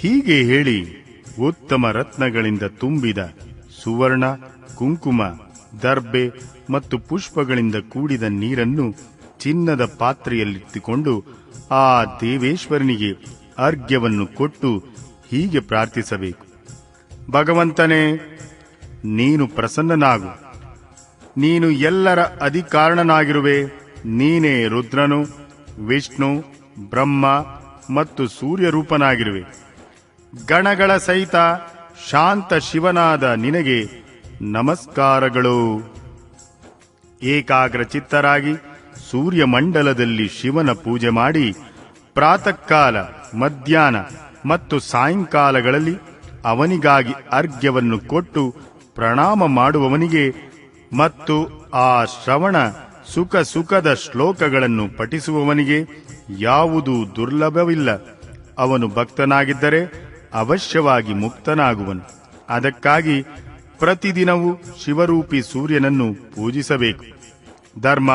ಹೀಗೆ ಹೇಳಿ ಉತ್ತಮ ರತ್ನಗಳಿಂದ ತುಂಬಿದ ಸುವರ್ಣ, ಕುಂಕುಮ, ದರ್ಬೆ ಮತ್ತು ಪುಷ್ಪಗಳಿಂದ ಕೂಡಿದ ನೀರನ್ನು ಚಿನ್ನದ ಪಾತ್ರೆಯಲ್ಲಿಟ್ಟುಕೊಂಡು ಆ ದೇವೇಶ್ವರನಿಗೆ ಅರ್ಘ್ಯವನ್ನು ಕೊಟ್ಟು ಹೀಗೆ ಪ್ರಾರ್ಥಿಸಬೇಕು. ಭಗವಂತನೇ, ನೀನು ಪ್ರಸನ್ನನಾಗು. ನೀನು ಎಲ್ಲರ ಅಧಿಕಾರಣನಾಗಿರುವೆ. ನೀನೇ ರುದ್ರನು, ವಿಷ್ಣು, ಬ್ರಹ್ಮ ಮತ್ತು ಸೂರ್ಯ ರೂಪನಾಗಿರುವೆ ಗಣಗಳ ಸಹಿತ ಶಾಂತ ಶಿವನಾದ ನಿನಗೆ ನಮಸ್ಕಾರಗಳು. ಏಕಾಗ್ರ ಚಿತ್ತರಾಗಿ ಸೂರ್ಯಮಂಡಲದಲ್ಲಿ ಶಿವನ ಪೂಜೆ ಮಾಡಿ ಪ್ರಾತಃ ಕಾಲ ಮಧ್ಯಾಹ್ನ ಮತ್ತು ಸಾಯಂಕಾಲಗಳಲ್ಲಿ ಅವನಿಗಾಗಿ ಅರ್ಘ್ಯವನ್ನು ಕೊಟ್ಟು ಪ್ರಣಾಮ ಮಾಡುವವನಿಗೆ ಮತ್ತು ಆ ಶ್ರವಣ ಸುಖ ಸುಖದ ಶ್ಲೋಕಗಳನ್ನು ಪಠಿಸುವವನಿಗೆ ಯಾವುದೂ ದುರ್ಲಭವಿಲ್ಲ. ಅವನು ಭಕ್ತನಾಗಿದ್ದರೆ ಅವಶ್ಯವಾಗಿ ಮುಕ್ತನಾಗುವನು. ಅದಕ್ಕಾಗಿ ಪ್ರತಿದಿನವೂ ಶಿವರೂಪಿ ಸೂರ್ಯನನ್ನು ಪೂಜಿಸಬೇಕು. ಧರ್ಮ,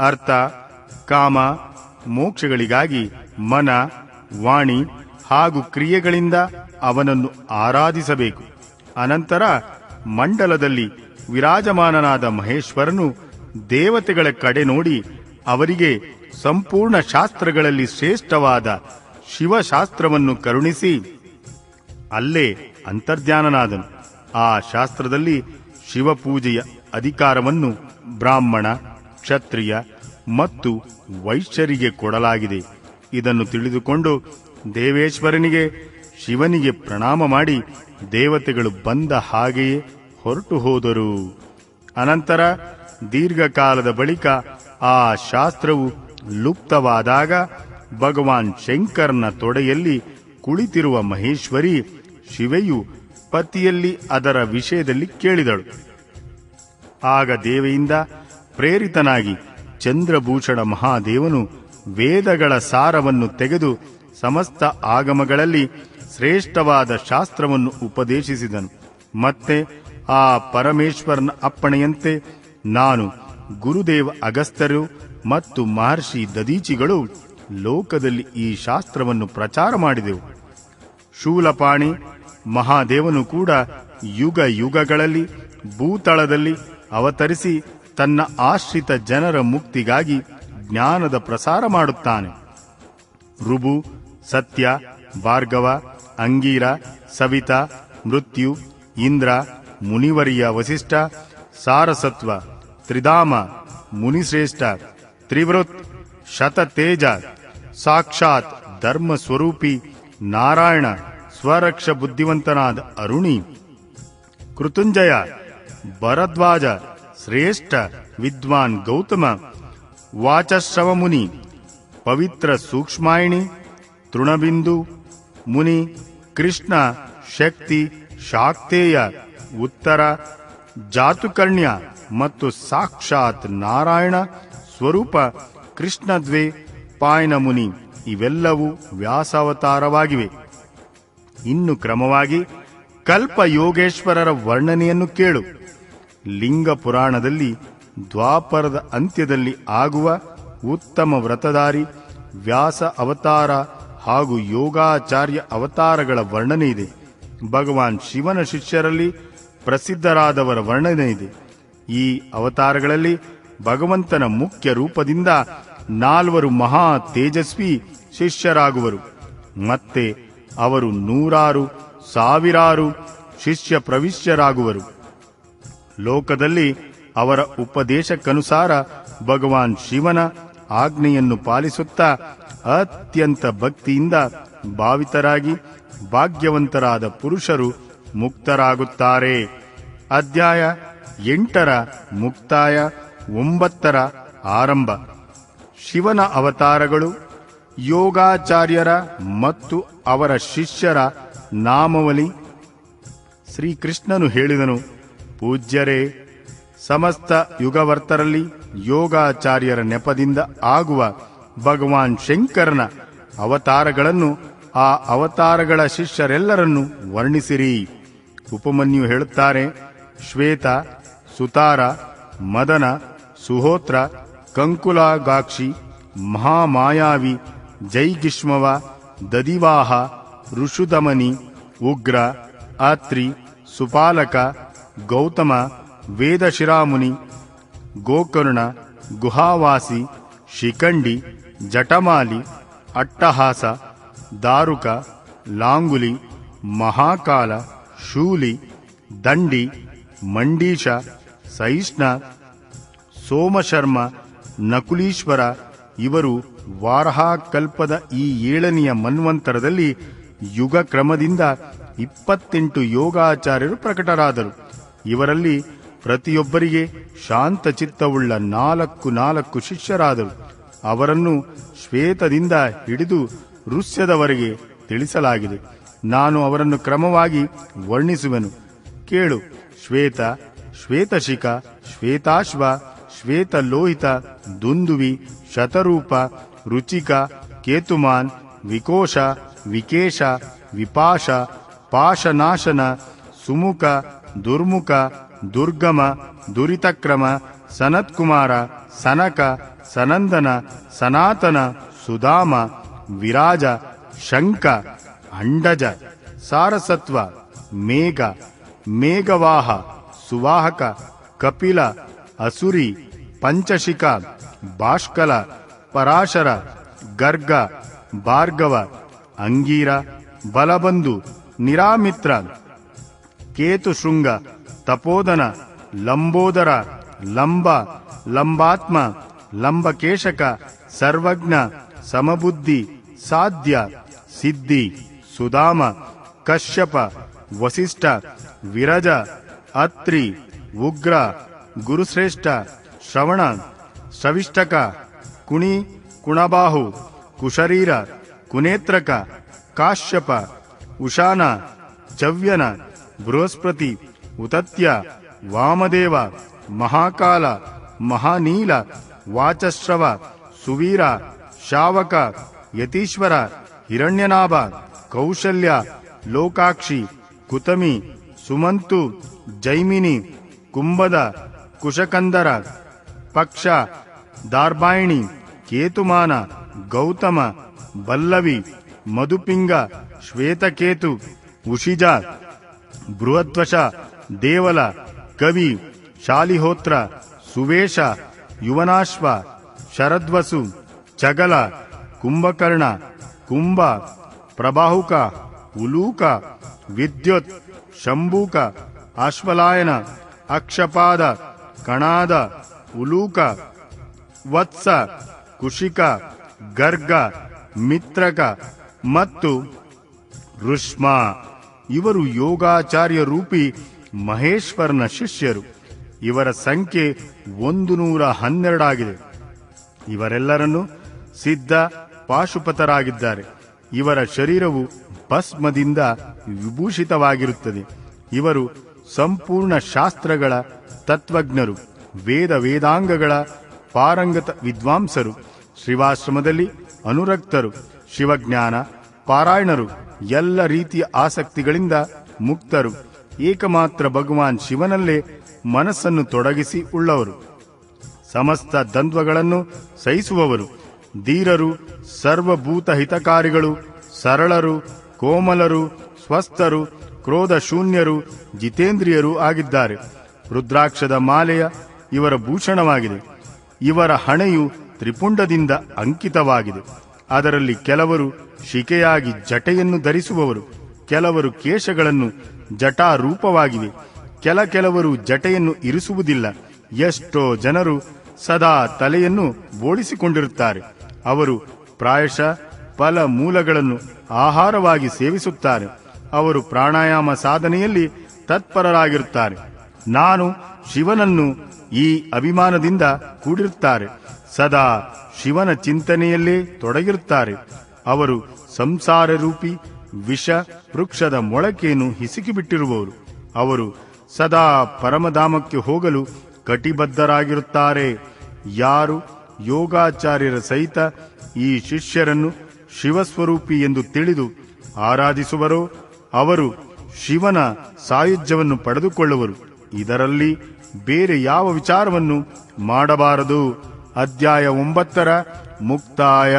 ಅರ್ಥ, ಕಾಮ, ಮೋಕ್ಷಗಳಿಗಾಗಿ ಮನ, ವಾಣಿ ಹಾಗೂ ಕ್ರಿಯೆಗಳಿಂದ ಅವನನ್ನು ಆರಾಧಿಸಬೇಕು. ಅನಂತರ ಮಂಡಲದಲ್ಲಿ ವಿರಾಜಮಾನನಾದ ಮಹೇಶ್ವರನು ದೇವತೆಗಳ ಕಡೆ ನೋಡಿ ಅವರಿಗೆ ಸಂಪೂರ್ಣ ಶಾಸ್ತ್ರಗಳಲ್ಲಿ ಶ್ರೇಷ್ಠವಾದ ಶಿವಶಾಸ್ತ್ರವನ್ನು ಕರುಣಿಸಿ ಅಲ್ಲೇ ಅಂತರ್ಧ್ಯಾನನಾದನು. ಆ ಶಾಸ್ತ್ರದಲ್ಲಿ ಶಿವಪೂಜೆಯ ಅಧಿಕಾರವನ್ನು ಬ್ರಾಹ್ಮಣ, ಕ್ಷತ್ರಿಯ ಮತ್ತು ವೈಶ್ಯರಿಗೆ ಕೊಡಲಾಗಿದೆ. ಇದನ್ನು ತಿಳಿದುಕೊಂಡು ದೇವೇಶ್ವರನಿಗೆ ಶಿವನಿಗೆ ಪ್ರಣಾಮ ಮಾಡಿ ದೇವತೆಗಳು ಬಂದ ಹಾಗೆಯೇ ಹೊರಟು ಹೋದರು. ಅನಂತರ ದೀರ್ಘಕಾಲದ ಬಳಿಕ ಆ ಶಾಸ್ತ್ರವು ಲುಪ್ತವಾದಾಗ ಭಗವಾನ್ ಶಂಕರನ ತೊಡೆಯಲ್ಲಿ ಕುಳಿತಿರುವ ಮಹೇಶ್ವರಿ ಶಿವೆಯು ಪತಿಯಲ್ಲಿ ಅದರ ವಿಷಯದಲ್ಲಿ ಕೇಳಿದಳು. ಆಗ ದೇವೆಯಿಂದ ಪ್ರೇರಿತನಾಗಿ ಚಂದ್ರಭೂಷಣ ಮಹಾದೇವನು ವೇದಗಳ ಸಾರವನ್ನು ತೆಗೆದು ಸಮಸ್ತ ಆಗಮಗಳಲ್ಲಿ ಶ್ರೇಷ್ಠವಾದ ಶಾಸ್ತ್ರವನ್ನು ಉಪದೇಶಿಸಿದನು. ಮತ್ತೆ ಆ ಪರಮೇಶ್ವರನ ಅಪ್ಪಣೆಯಂತೆ ನಾನು ಗುರುದೇವ ಅಗಸ್ತ್ಯರು ಮತ್ತು ಮಹರ್ಷಿ ದದೀಚಿಗಳು ಲೋಕದಲ್ಲಿ ಈ ಶಾಸ್ತ್ರವನ್ನು ಪ್ರಚಾರ ಮಾಡಿದೆವು. ಶೂಲಪಾಣಿ ಮಹಾದೇವನು ಕೂಡ ಯುಗ ಯುಗಗಳಲ್ಲಿ, ಭೂತಳದಲ್ಲಿ ಅವತರಿಸಿ ತನ್ನ ಆಶ್ರಿತ ಜನರ ಮುಕ್ತಿಗಾಗಿ ಜ್ಞಾನದ ಪ್ರಸಾರ ಮಾಡುತ್ತಾನೆ. ಋಬು ಸತ್ಯ, ಭಾರ್ಗವ, ಅಂಗೀರ, ಸವಿತಾ, ಮೃತ್ಯು, ಇಂದ್ರ, ಮುನಿವರಿಯ ವಸಿಷ್ಠ, ಸಾರಸತ್ವ, ತ್ರಿಧಾಮ, ಮುನಿಶ್ರೇಷ್ಠ, ತ್ರಿವೃತ್, ಶತತೇಜ, ಸಾಕ್ಷಾತ್ ಧರ್ಮ ಸ್ವರೂಪಿ ನಾರಾಯಣ ಸ್ವರಕ್ಷ ಬುದ್ಧಿವಂತನಾದ ಅರುಣಿ. ಕೃತುಂಜಯ, ಭರದ್ವಾಜ, ಶ್ರೇಷ್ಠ, ವಿದ್ವಾನ್ ಗೌತಮ ವಾಚಶ್ರವ ಮುನಿ ಪವಿತ್ರ ಸೂಕ್ಷ್ಮಾಯಿಣಿ, ತೃಣಬಿಂದು, ಮುನಿ, ಕೃಷ್ಣ, ಶಕ್ತಿ, ಶಾಕ್ತೇಯ, ಉತ್ತರ, ಜಾತುಕರ್ಣ್ಯ ಮತ್ತು ಸಾಕ್ಷಾತ್ ನಾರಾಯಣ, ಸ್ವರೂಪ, ಕೃಷ್ಣದ್ವೇ ಪಾಯನ ಮುನಿ ಇವೆಲ್ಲವೂ ವ್ಯಾಸಾವತಾರವಾಗಿವೆ. ಇನ್ನು ಕ್ರಮವಾಗಿ ಕಲ್ಪ ಯೋಗೇಶ್ವರರ ವರ್ಣನೆಯನ್ನು ಕೇಳು. ಲಿಂಗ ಪುರಾಣದಲ್ಲಿ ದ್ವಾಪರದ ಅಂತ್ಯದಲ್ಲಿ ಆಗುವ ಉತ್ತಮ ವ್ರತಧಾರಿ, ವ್ಯಾಸ ಅವತಾರ ಹಾಗೂ ಯೋಗಾಚಾರ್ಯ ಅವತಾರಗಳ ವರ್ಣನೆ ಇದೆ. ಭಗವಾನ್ ಶಿವನ ಶಿಷ್ಯರಲ್ಲಿ ಪ್ರಸಿದ್ಧರಾದವರ ವರ್ಣನೆ ಇದೆ. ಈ ಅವತಾರಗಳಲ್ಲಿ ಭಗವಂತನ ಮುಖ್ಯ ರೂಪದಿಂದ ನಾಲ್ವರು ಮಹಾ ತೇಜಸ್ವಿ ಶಿಷ್ಯರಾಗುವರು. ಮತ್ತೆ ಅವರು ನೂರಾರು, ಸಾವಿರಾರು ಶಿಷ್ಯ ಪ್ರವಿಶ್ಯರಾಗುವರು. ಲೋಕದಲ್ಲಿ ಅವರ ಉಪದೇಶಕ್ಕನುಸಾರ ಭಗವಾನ್ ಶಿವನ ಆಜ್ಞೆಯನ್ನು ಪಾಲಿಸುತ್ತಾ ಅತ್ಯಂತ ಭಕ್ತಿಯಿಂದ ಭಾವಿತರಾಗಿ ಭಾಗ್ಯವಂತರಾದ ಪುರುಷರು ಮುಕ್ತರಾಗುತ್ತಾರೆ. ಅಧ್ಯಾಯ ಎಂಟರ ಮುಕ್ತಾಯ ಒಂಬತ್ತರ ಆರಂಭ. ಶಿವನ ಅವತಾರಗಳು ಯೋಗಾಚಾರ್ಯರ ಮತ್ತು ಅವರ ಶಿಷ್ಯರ ನಾಮವಲಿ ಶ್ರೀಕೃಷ್ಣನು ಹೇಳಿದನು. ಪೂಜ್ಯರೇ, ಸಮಸ್ತ ಯುಗವರ್ತರಲ್ಲಿ ಯೋಗಾಚಾರ್ಯರ ನೆಪದಿಂದ ಆಗುವ ಭಗವಾನ್ ಶಂಕರನ ಅವತಾರಗಳನ್ನು ಆ ಅವತಾರಗಳ ಶಿಷ್ಯರೆಲ್ಲರನ್ನು ವರ್ಣಿಸಿರಿ. ಉಪಮನ್ಯು ಹೇಳುತ್ತಾರೆ, ಶ್ವೇತ, ಸುತಾರ, ಮದನ, ಸುಹೋತ್ರ, ಕಂಕುಲಾಗಾಕ್ಷಿ, ಮಹಾಮಾಯಾವಿ, ಜೈಗಿಷ್ಮವ ದದಿವಾಹ, ಋಷುದಮನಿ, ಉಗ್ರ ಅತ್ರಿ ಸುಪಾಲಕ, ಗೌತಮ, ವೇದಶಿರಾಮುನಿ, ಗೋಕರ್ಣ, ಗುಹಾವಾಸಿ, ಶಿಖಂಡಿ ಜಟಮಾಲಿ ಅಟ್ಟಹಾಸ, ದಾರುಕ, ಲಾಂಗುಲಿ, ಮಹಾಕಾಲ, ಶೂಲಿ, ದಂಡಿ ಮಂಡೀಶ ಸಹಿಷ್ಣ, ಸೋಮಶರ್ಮ, ನಕುಲೀಶ್ವರ ಇವರು ವಾರಹಾಕಲ್ಪದ ಈ ಏಳನೆಯ ಮನ್ವಂತರದಲ್ಲಿ ಯುಗ ಕ್ರಮದಿಂದ ಇಪ್ಪತ್ತೆಂಟು ಯೋಗಾಚಾರ್ಯರು ಪ್ರಕಟರಾದರು. ಇವರಲ್ಲಿ ಪ್ರತಿಯೊಬ್ಬರಿಗೆ ಶಾಂತ ಚಿತ್ತವುಳ್ಳ ನಾಲ್ಕು ನಾಲ್ಕು ಶಿಷ್ಯರಾದರು. ಅವರನ್ನು ಶ್ವೇತದಿಂದ ಹಿಡಿದು ರುಸ್ಯದವರೆಗೆ ತಿಳಿಸಲಾಗಿದೆ. ನಾನು ಅವರನ್ನು ಕ್ರಮವಾಗಿ ವರ್ಣಿಸುವೆನು. ಕೇಳು, ಶ್ವೇತ, ಶ್ವೇತಶಿಖ, ಶ್ವೇತಾಶ್ವ, ಶ್ವೇತಲೋಹಿತ, ದುಂದುವಿ शतरूपचिका केतुमान् वोश विकेश विपाश पाशनाशन सुमुख दुर्मुख दुर्गम दुरितक्रम सनत्कुमार सनक सनन्दन सनातन सुदाम विराज शङ्क अण्डज सारसत्व मेघ मेघवाह सुवाहक कपिल असुरी पञ्चशिका ಬಾಷ್ಕಲ ಪರಾಶರ, ಗರ್ಗ, ಭಾರ್ಗವ, ಅಂಗೀರ, ಬಲಬಂಧು, ನಿರಾಮಿತ್ರ, ಕೇತುಶೃಂಗ ತಪೋದನ ಲಂಬೋದರ, ಲಂಬ, ಲಂಬಾತ್ಮ, ಲಂಬಕೇಶಕ, ಸರ್ವಜ್ಞ, ಸಮಬುದ್ಧಿ, ಸಾಧ್ಯ, ಸಿದ್ಧಿ, ಸುಧಾಮ, ಕಶ್ಯಪ, ವಸಿಷ್ಠ, ವಿರಜ, ಅತ್ರಿ, ಉಗ್ರ, ಗುರುಶ್ರೇಷ್ಠ, ಶ್ರವಣ ಶ್ರವಿಷ್ಟಕ ಕುಣಿ ಕುಣಬಾಹು ಕುಶರೀರ ಕುನೇತ್ರಕ ಕಾಶ್ಯಪ ಉಷಾನ ಚವ್ಯನ ಬೃಹಸ್ಪತಿ ಉತತ್ಯ ವಾಮದೇವ ಮಹಾಕಾಲ ಮಹಾನೀಲ ವಾಚಶ್ರವ ಸುವೀರ ಶಾವಕ ಯತೀಶ್ವರ ಹಿರಣ್ಯನಾಭ ಕೌಶಲ್ಯ ಲೋಕಾಕ್ಷಿ ಕುತಮಿ ಸುಮಂತು ಜೈಮಿನಿ ಕುಂಭದ ಕುಶಕಂದರ ಪಕ್ಷ ದಾರ್ಬಾಯಿಣಿ ಕೇತುಮಾನ ಗೌತಮ ಬಲ್ಲವಿ ಮಧುಪಿಂಗ ಶ್ವೇತಕೇತು ಉಷಿಜ ಬೃಹದ್ವಶ ದೇವಲ ಕವಿ ಶಾಲಿಹೋತ್ರ ಸುವೇಶ ಯುವನಾಶ್ವ ಶರದ್ವಸು ಚಗಲ ಕುಂಭಕರ್ಣ ಕುಂಭ ಪ್ರಬಾಹುಕ ಉಲೂಕ ವಿದ್ಯುತ್ ಶಂಭೂಕ ಅಶ್ವಲಾಯನ ಅಕ್ಷಪಾದ ಕಣಾದ ಉಲೂಕ, ವತ್ಸ, ಕುಶಿಕ, ಗರ್ಗ, ಮಿತ್ರಕ ಮತ್ತು ರುಷ್ಮ. ಇವರು ಯೋಗಾಚಾರ್ಯ ರೂಪಿ ಮಹೇಶ್ವರನ ಶಿಷ್ಯರು. ಇವರ ಸಂಖ್ಯೆ ಒಂದು ನೂರ ಹನ್ನೆರಡಾಗಿದೆ. ಇವರೆಲ್ಲರನ್ನು ಸಿದ್ಧ ಪಾಶುಪತರಾಗಿದ್ದಾರೆ. ಇವರ ಶರೀರವು ಭಸ್ಮದಿಂದ ವಿಭೂಷಿತವಾಗಿರುತ್ತದೆ. ಇವರು ಸಂಪೂರ್ಣ ಶಾಸ್ತ್ರಗಳ ತತ್ವಜ್ಞರು. ವೇದ ವೇದಾಂಗಗಳ ಪಾರಂಗತ ವಿದ್ವಾಂಸರು ಶ್ರೀವಾಶ್ರಮದಲ್ಲಿ ಅನುರಕ್ತರು, ಶಿವಜ್ಞಾನ, ಪಾರಾಯಣರು, ಎಲ್ಲ ರೀತಿಯ ಆಸಕ್ತಿಗಳಿಂದ ಮುಕ್ತರು. ಏಕಮಾತ್ರ ಭಗವಾನ್ ಶಿವನಲ್ಲೇ ಮನಸ್ಸನ್ನು ತೊಡಗಿಸಿ ಉಳ್ಳವರು. ಸಮಸ್ತ ದ್ವಂದ್ವಗಳನ್ನು ಸಹಿಸುವವರು. ಧೀರರು ಸರ್ವಭೂತ ಹಿತಕಾರಿಗಳು ಸರಳರು, ಕೋಮಲರು, ಸ್ವಸ್ಥರು ಕ್ರೋಧ ಶೂನ್ಯರು ಜಿತೇಂದ್ರಿಯರು ಆಗಿದ್ದಾರೆ. ರುದ್ರಾಕ್ಷದ ಮಾಲೆಯ ಇವರ ಭೂಷಣವಾಗಿದೆ. ಇವರ ಹಣೆಯು ತ್ರಿಪುಂಡದಿಂದ ಅಂಕಿತವಾಗಿದೆ. ಅದರಲ್ಲಿ ಕೆಲವರು ಶಿಕೆಯಾಗಿ ಜಟೆಯನ್ನು ಧರಿಸುವವರು, ಕೆಲವರು ಕೇಶಗಳನ್ನು ಜಟಾರೂಪವಾಗಿವೆ ಕೆಲ ಕೆಲವರು ಜಟೆಯನ್ನು ಇರಿಸುವುದಿಲ್ಲ. ಎಷ್ಟೋ ಜನರು ಸದಾ ತಲೆಯನ್ನು ಬೋಳಿಸಿಕೊಂಡಿರುತ್ತಾರೆ. ಅವರು ಪ್ರಾಯಶಃ ಫಲ ಮೂಲಗಳನ್ನು ಆಹಾರವಾಗಿ ಸೇವಿಸುತ್ತಾರೆ. ಅವರು ಪ್ರಾಣಾಯಾಮ ಸಾಧನೆಯಲ್ಲಿ ತತ್ಪರರಾಗಿರುತ್ತಾರೆ. ನಾನು ಶಿವನನ್ನು ಈ ಅಭಿಮಾನದಿಂದ ಕೂಡಿರುತ್ತಾರೆ. ಸದಾ ಶಿವನ ಚಿಂತನೆಯಲ್ಲೇ ತೊಡಗಿರುತ್ತಾರೆ. ಅವರು ಸಂಸಾರ ರೂಪಿ ವಿಷ ವೃಕ್ಷದ ಮೊಳಕೆಯನ್ನು ಹಿಸುಕಿಬಿಟ್ಟಿರುವವರು. ಅವರು ಸದಾ ಪರಮಧಾಮಕ್ಕೆ ಹೋಗಲು ಕಟಿಬದ್ಧರಾಗಿರುತ್ತಾರೆ. ಯಾರು ಯೋಗಾಚಾರ್ಯರ ಸಹಿತ ಈ ಶಿಷ್ಯರನ್ನು ಶಿವಸ್ವರೂಪಿ ಎಂದು ತಿಳಿದು ಆರಾಧಿಸುವರೋ, ಅವರು ಶಿವನ ಸಾಯುಜ್ಯವನ್ನು ಪಡೆದುಕೊಳ್ಳುವರು. ಇದರಲ್ಲಿ ಬೇರೆ ಯಾವ ವಿಚಾರವನ್ನು ಮಾಡಬಾರದು. ಅಧ್ಯಾಯ ಒಂಬತ್ತರ ಮುಕ್ತಾಯ.